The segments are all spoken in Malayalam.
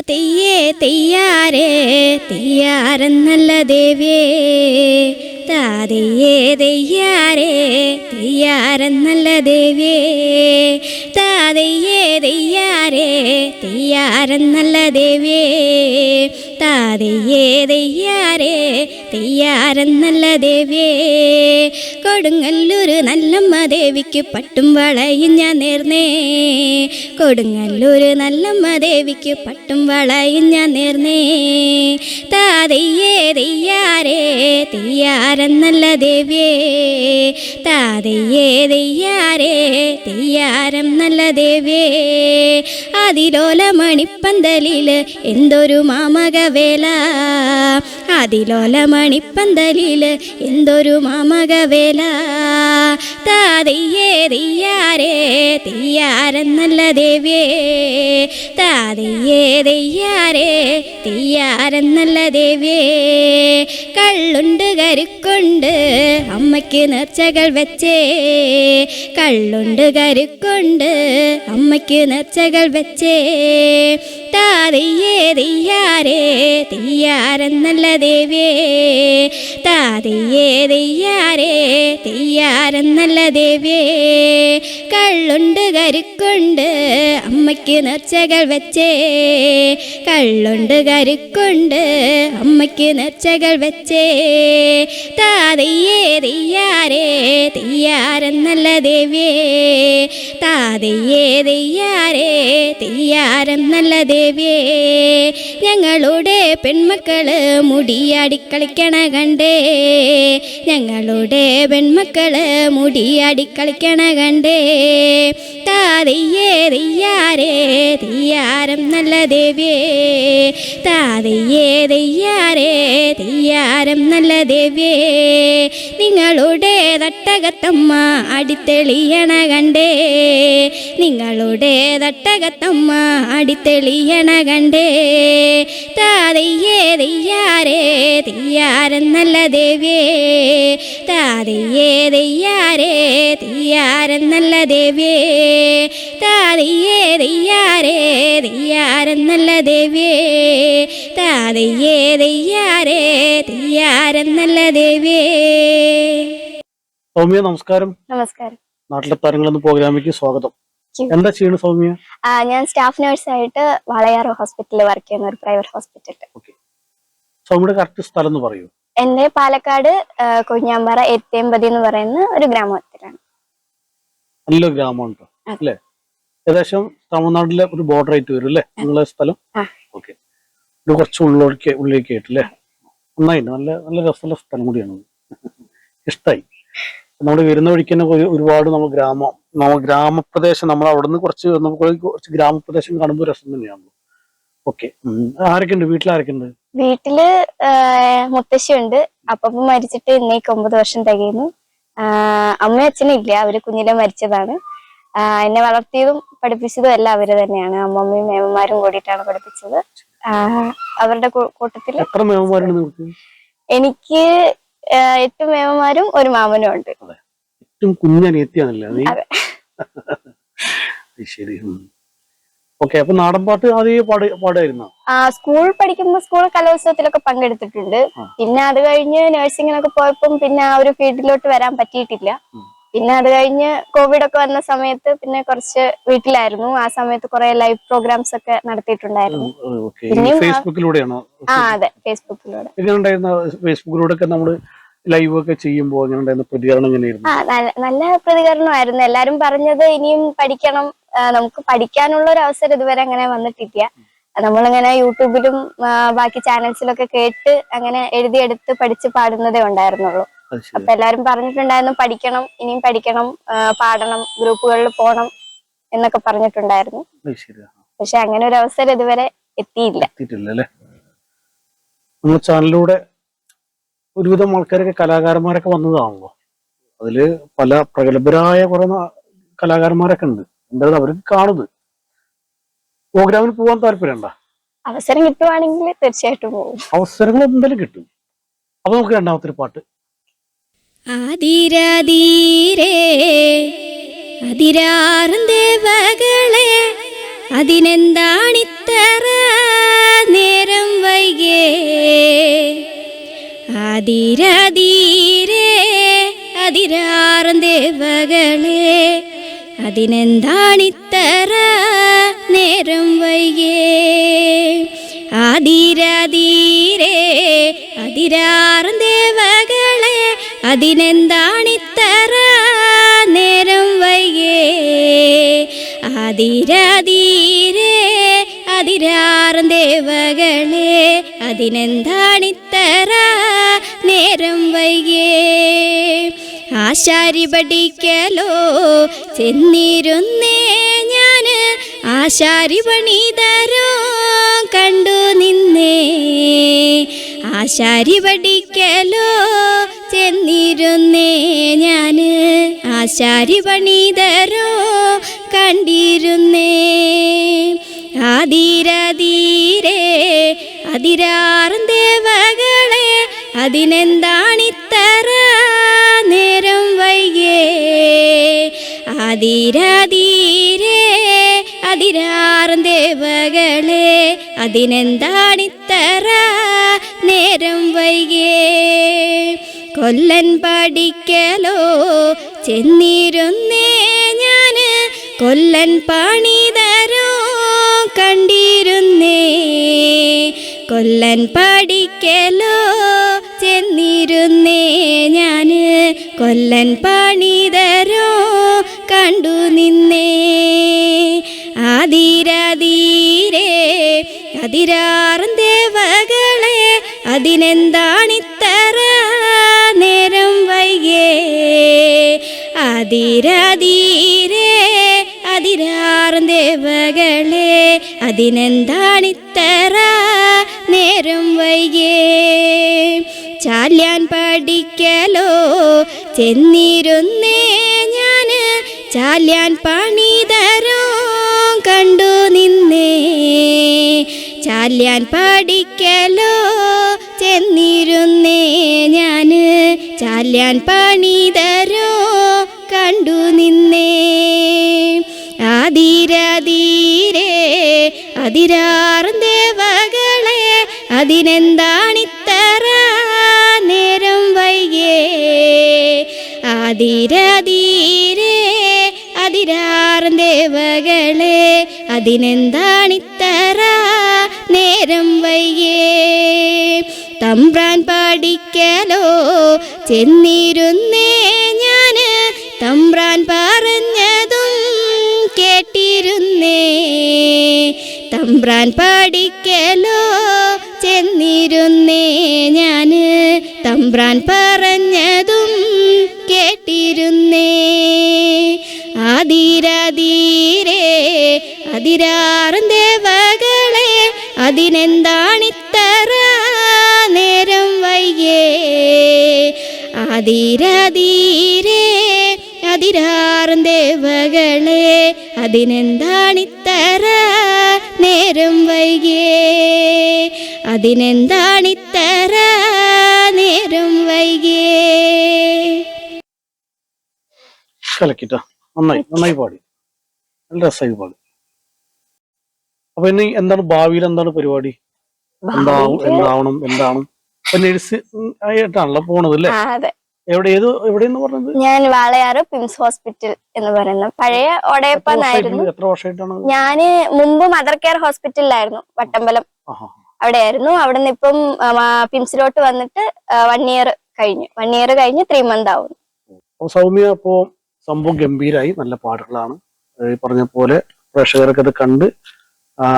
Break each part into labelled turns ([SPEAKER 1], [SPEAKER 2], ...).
[SPEAKER 1] തെയ്യേ തെയ്യാരേ തെയ്യാരെന്നല്ല ദേവിയേ താതെയ്യേ തെയ്യാരേ തെയ്യാരെന്നല്ല ദേവിയേ താതെയ്യേ തെയ്യാരേ തെയ്യാരെന്നല്ല ദേവിയേ താതെയ്യേ തെയ്യാരേ തെയ്യാരെന്നല്ല ദേവിയേ. കൊടുങ്ങല്ലൂര് നല്ലമ്മ ദേവിക്ക് പട്ടും വളയും ഞാൻ നേർന്നേ. കൊടുങ്ങല്ലൂർ നല്ലമ്മ ദേവിക്ക് പട്ടും വളയും ഞാൻ നേർന്നേ. താതെയ്യേ തെയ്യാരേ തെയ്യാരെന്നല്ല ദേവിയേ. താതെയ്യേ തെയ്യാരേ തെയ്യാരം നല്ല ദേവിയേ. അതിലോല മണിപ്പന്തലിൽ എന്തൊരു മാമകവേല അതിലോല മണിപ്പന്തലിൽ എന്തൊരു മാമകവേല താതെയ്യേ തെയ്യാരേ തെയ്യാരെന്നല്ല ദേവിയേ താതെയ്യേ തെയ്യാരേ തെയ്യാരെന്നല്ല ദേവിയേ കള്ളുണ്ട് കരുക്കൊണ്ട് അമ്മയ്ക്ക് നേർച്ചകൾ വെച്ചേ. കള്ളുണ്ട് കരുക്കൊണ്ട് അമ്മയ്ക്ക് നേർച്ചകൾ വെച്ചേ. താതെയ്യേ തെയ്യാരേ തെയ്യാരെന്നല്ല ദേവിയേ താതെയ്യേ തെയ്യാരേ തെയ്യാരെന്നല്ല ദേവിയേ. കള്ളുണ്ട് കരുക്കുണ്ട് അമ്മയ്ക്ക് നേർച്ചകൾ വെച്ചേ. കള്ളുണ്ട് കരുക്കുണ്ട് അമ്മയ്ക്ക് നേർച്ചകൾ വെച്ചേ. താതയ്യേ തെയ്യാരേ തെയ്യാരെന്നല്ല ദേവിയേ. താതെയ്യേ തെയ്യാരേ തെയ്യാരം നല്ല ദേവിയേ? ഞങ്ങളുടെ പെൺമക്കൾ മുടിയാടി കളിക്കണ കണ്ടേ? ഞങ്ങളുടെ പെൺമക്കൾ മുടിയാടി കളിക്കണ കണ്ടേ? താതയ്യേ തെയ്യാരേ തെയ്യാരം നല്ല ദേവിയേ? താതയ്യേ തെയ്യാരേ തെയ്യാരം നല്ല ദേവിയേ? നിങ്ങളുടെ തട്ടകത്തമ്മ അടിത്തെളിയണ കണ്ടേ? നിങ്ങളുടെ തട്ടകത്തമ്മ അടിത്തെളിയണ കണ്ടേ. താതയ്യേ തെയ്യാരേ നല്ല ദേവിയേ. താതയ്യേ തെയ്യാരേ നല്ല ദേവിയേ. താതയ്യേ തെയ്യാരേ നല്ല ദേവിയേ. താതയ്യേ തെയ്യാരേ തെയ്യാരം നല്ല ദേവിയേ.
[SPEAKER 2] ഓമിയ നമസ്കാരം.
[SPEAKER 3] നമസ്കാരം.
[SPEAKER 2] നാട്ടിലെ താരങ്ങളെന്ന പ്രോഗ്രാമിലേക്ക് സ്വാഗതം. എന്താ ചെയ്യണ സൗമ്യ?
[SPEAKER 3] ഞാൻ സ്റ്റാഫ് നഴ്സായിട്ട് വളയാർ ഹോസ്പിറ്റലിൽ വർക്ക് ചെയ്യുന്ന ഒരു പ്രൈവറ്റ് ഹോസ്പിറ്റലിൽ
[SPEAKER 2] സൗമ്യയുടെ കറക്റ്റ് സ്ഥലം എന്ന് പറയൂ.
[SPEAKER 3] എന്റെ പാലക്കാട് കുഞ്ഞാമ്പാറ എത്തേമ്പതി എന്ന് പറയുന്ന ഒരു ഗ്രാമത്തിലാണ്.
[SPEAKER 2] നല്ല ഗ്രാമമുണ്ടോ. അല്ലേ? ഏകദേശം തമിഴ്നാട്ടിലെ ഒരു ബോർഡർ ആയിട്ട് വരും അല്ലേ? നിങ്ങളെ സ്ഥലം. ഓക്കെ. ഇത് കുറച്ച് ഉള്ളിലേക്ക് ഉള്ളിലേക്ക് ആയിട്ട് അല്ലേ? നന്നായിട്ട് നല്ല നല്ല രസമുള്ള സ്ഥലം കൂടിയാണ്. ഇഷ്ടായി. നമ്മൾ വരുന്ന വഴിക്ക് തന്നെ ഒരു- ഒരുപാട് നമ്മൾ ഗ്രാമം. നമ്മൾ ഗ്രാമപ്രദേശം നമ്മൾ അവിടെ നിന്ന് കുറച്ച് നമുക്ക് കുറച്ച് ഗ്രാമപ്രദേശം കാണുമ്പോൾ രസം തന്നെയാണ് ഓക്കെ ആരൊക്കെ ഉണ്ട് വീട്ടിൽ ആരൊക്കെ ഉണ്ട്
[SPEAKER 3] വീട്ടിൽ മുത്തശ്ശിയുണ്ട്. അപ്പം മരിച്ചിട്ട് ഇന്നേക്ക് ഒമ്പത് വർഷം തികയുന്നു. അമ്മ അമ്മയും അച്ഛനും ഇല്ല. അവർ കുഞ്ഞിലെ മരിച്ചതാണ്. എന്നെ വളർത്തിയതും പഠിപ്പിച്ചതും എല്ലാം അവർ തന്നെയാണ്. അമ്മമ്മയും മേമന്മാരും കൂടിയിട്ടാണ് പഠിപ്പിച്ചത്. അവരുടെ കൂട്ടത്തിൽ കൂട്ടത്തിൽ
[SPEAKER 2] എത്ര മേമന്മാരുണ്ട്
[SPEAKER 3] എനിക്ക് എട്ട് മേമമാരും ഒരു മാമനും ഉണ്ട്.
[SPEAKER 2] ഏറ്റവും കുഞ്ഞനിയത്തിയാണല്ലേ നീ?
[SPEAKER 3] അതെ.
[SPEAKER 2] ശരി. ഓക്കെ അപ്പൊ നാടൻ പാട്ട് ആദ്യം പാട് പാടായിരുന്നോ
[SPEAKER 3] ആ സ്കൂൾ പഠിക്കുമ്പോ സ്കൂൾ കലോത്സവത്തിലൊക്കെ പങ്കെടുത്തിട്ടുണ്ട്. പിന്നെ അത് കഴിഞ്ഞ് നഴ്സിങ്ങിനൊക്കെ പോയപ്പം പിന്നെ ആ ഒരു ഫീൽഡിലോട്ട് വരാൻ പറ്റിയിട്ടില്ല. പിന്നെ അത് കഴിഞ്ഞ് കോവിഡ് ഒക്കെ വന്ന സമയത്ത് പിന്നെ കുറച്ച് വീട്ടിലായിരുന്നു. ആ സമയത്ത് കുറെ ലൈവ് പ്രോഗ്രാംസ് ഒക്കെ നടത്തിയിട്ടുണ്ടായിരുന്നു.
[SPEAKER 2] ഓക്കെ.
[SPEAKER 3] പിന്നെയും ആ-
[SPEAKER 2] ഫേസ്ബുക്കിലൂടെയാണോ
[SPEAKER 3] ആ അതെ ഫേസ്ബുക്കിലൂടെ
[SPEAKER 2] ഫേസ്ബുക്കിലൂടെ ഒക്കെ നമ്മൾ ലൈവ് ഒക്കെ ചെയ്യുമ്പോൾ പ്രതികരണം എങ്ങനെയായിരുന്നു?
[SPEAKER 3] നല്ല പ്രതികരണമായിരുന്നു. എല്ലാരും പറഞ്ഞത് ഇനിയും പഠിക്കണം. നമുക്ക് പഠിക്കാനുള്ള ഒരു അവസരം ഇതുവരെ അങ്ങനെ വന്നിട്ടില്ല. നമ്മളിങ്ങനെ യൂട്യൂബിലും ബാക്കി ചാനൽസിലൊക്കെ കേട്ട് അങ്ങനെ എഴുതിയെടുത്ത് പഠിച്ച് പാടുന്നതേ ഉണ്ടായിരുന്നുള്ളൂ. അപ്പൊ എല്ലാരും പറഞ്ഞിട്ടുണ്ടായിരുന്നു പഠിക്കണം ഇനിയും പഠിക്കണം പാടണം ഗ്രൂപ്പുകളിൽ പോണം എന്നൊക്കെ പറഞ്ഞിട്ടുണ്ടായിരുന്നു. പക്ഷെ അങ്ങനെ ഒരു അവസരം ഇതുവരെ എത്തിയില്ല.
[SPEAKER 2] നമ്മുടെ ചാനലിലൂടെ ഒരുവിധം ആൾക്കാരൊക്കെ കലാകാരന്മാരൊക്കെ വന്നതാണല്ലോ. അതിൽ പല പ്രഗത്ഭരായ കുറെ കലാകാരന്മാരൊക്കെ ഉണ്ട്. എന്തായാലും അവർക്ക് കാണുന്നത്. പ്രോഗ്രാമിന് പോകാൻ താല്പര്യമുണ്ടോ
[SPEAKER 3] അവസരം കിട്ടുവാണെങ്കിൽ തീർച്ചയായിട്ടും പോകും
[SPEAKER 2] അവസരങ്ങൾ എന്തായാലും കിട്ടും. അപ്പൊ നമുക്ക് രണ്ടാമത്തെ ഒരു പാട്ട്
[SPEAKER 1] ആതിരാതീരേ അതിരാറും ദേവകളെ നേരം വൈകേ? അതിരതീരേ അതിരാറും ദേവകളെ അതിനെന്താണിത്തറ നേരം വൈകേ? ആതിരതീരേ അതിരാറും അതിനെന്താണിത്തറ നേരം വൈകേ? ആതിരതീരേ അതിരാറും ദേവകളെ അതിനെന്താണിത്തറ നേരം വൈകേ? ആശാരി പഠിക്കലോ ചെന്നിരുന്നേ ഞാൻ ആശാരി പണിതരോ കണ്ടു നിന്നേ. ആശാരി പഠിക്കലോ ചെന്നിരുന്നേ ഞാൻ ആശാരി പണിതരോ കണ്ടിരുന്നേ. ആതിരതീരെ അതിരാറും ദേവകളെ അതിനെന്താണിത്തറ നേരം വൈകേ. അതിരതീരെ അതിരാറും ദേവകളെ അതിനെന്താണിത്തറ നേരം വൈകേ. കൊല്ലൻ പഠിക്കലോ ചെന്നിരുന്നേ ഞാൻ കൊല്ലൻ പണിതരോ കണ്ടിരുന്നേ. കൊല്ലൻ പഠിക്കലോ ചെന്നിരുന്നേ ഞാൻ കൊല്ലൻ പണിതരോ കണ്ടു നിന്നേ. ആതിരതീരേ അതിരാറും ദേവകളെ അതിരതീരേ അതിരാറും ദേവകളെ അതിനെന്താണിത്തറ നേരം വൈകേ? ചാല്യാൻ പഠിക്കലോ? ചെന്നിരുന്നേ ഞാൻ ചാല്യാൻ പണിതരോ? കണ്ടു നിന്നേ. ചാല്യാൻ പഠിക്കലോ? ചെന്നിരുന്നേ ഞാൻ ചാല്യാൻ പണിതരോ? അതിനെന്താണിത്തറ നേരം വൈകേ? അതിരതീരെ അതിരാർ ദേവകളെ അതിനെന്താണിത്തറ നേരം വൈകേ? തമ്പ്രാൻ പാടിക്കലോ ചെന്നിരുന്നേ ഞാൻ തമ്പ്രാൻ പറഞ്ഞതും കേട്ടിരുന്നേ. തമ്പ്രാൻ പഠിക്കലോ തമ്പ്രാൻ പറഞ്ഞതും കേട്ടിരുന്നേ. ആതിരതീരേ അതിരാറും ദേവകളെ അതിനെന്താണിത്തറ നേരം വയ്യേ ആതിരതീരേ അതിരാറും ദേവകളെ അതിനെന്താണിത്തറ നേരം വൈകേ. അതിനെന്താണിത്തറ നേരം വൈകേ.
[SPEAKER 2] കലക്കിട്ടോ. നന്നായി നന്നായി പാടി. നല്ല രസമായി പാടി. അപ്പൊ ഇനി എന്താണ് ഭാവിയിൽ എന്താണ് പരിപാടി? എന്താവും എന്താവണം എന്താണ് ഇപ്പൊ നഴ്സ് ആയിട്ടാണല്ലോ പോണത് അല്ലേ?
[SPEAKER 3] അതെ.
[SPEAKER 2] എവിടെ ഏത് എവിടെയെന്ന് പറഞ്ഞത്?
[SPEAKER 3] ഞാൻ വാളയാറ് പിംസ് ഹോസ്പിറ്റൽ എന്ന് പറയുന്ന പഴയ ഒടയപ്പന്നായിരുന്നു
[SPEAKER 2] എത്ര വർഷമായിട്ടാണ്?
[SPEAKER 3] ഞാൻ മുമ്പ് മദർ കെയർ ഹോസ്പിറ്റലിലായിരുന്നു വട്ടമ്പലം. അവിടെയായിരുന്നു. അവിടെ നിന്ന് ഇപ്പം പിംസിലോട്ട് വന്നിട്ട് വൺ ഇയർ കഴിഞ്ഞു. വൺ ഇയർ കഴിഞ്ഞ് ത്രീ മന്ത് ആവുന്നു.
[SPEAKER 2] അപ്പൊ സൗമ്യ ഇപ്പോ സംഭവം ഗംഭീരായി. നല്ല പാട്ടുകളാണ്. ഈ പറഞ്ഞ പോലെ പ്രേക്ഷകരൊക്കെ അത് കണ്ട്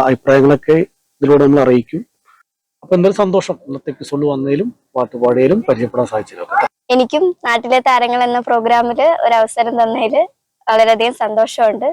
[SPEAKER 2] അഭിപ്രായങ്ങളൊക്കെ ഇതിലൂടെ നമ്മൾ അറിയിക്കും. അപ്പൊ എന്തായാലും സന്തോഷം ഇന്നത്തെ എപ്പിസോഡ് വന്നതിലും പാട്ട് പാടിയാലും പരിചയപ്പെടാൻ സാധിച്ചത്.
[SPEAKER 3] എനിക്കും നാട്ടിലെ താരങ്ങൾ എന്ന പ്രോഗ്രാമിൽ ഒരു അവസരം തന്നതിൽ വളരെയധികം സന്തോഷമുണ്ട്.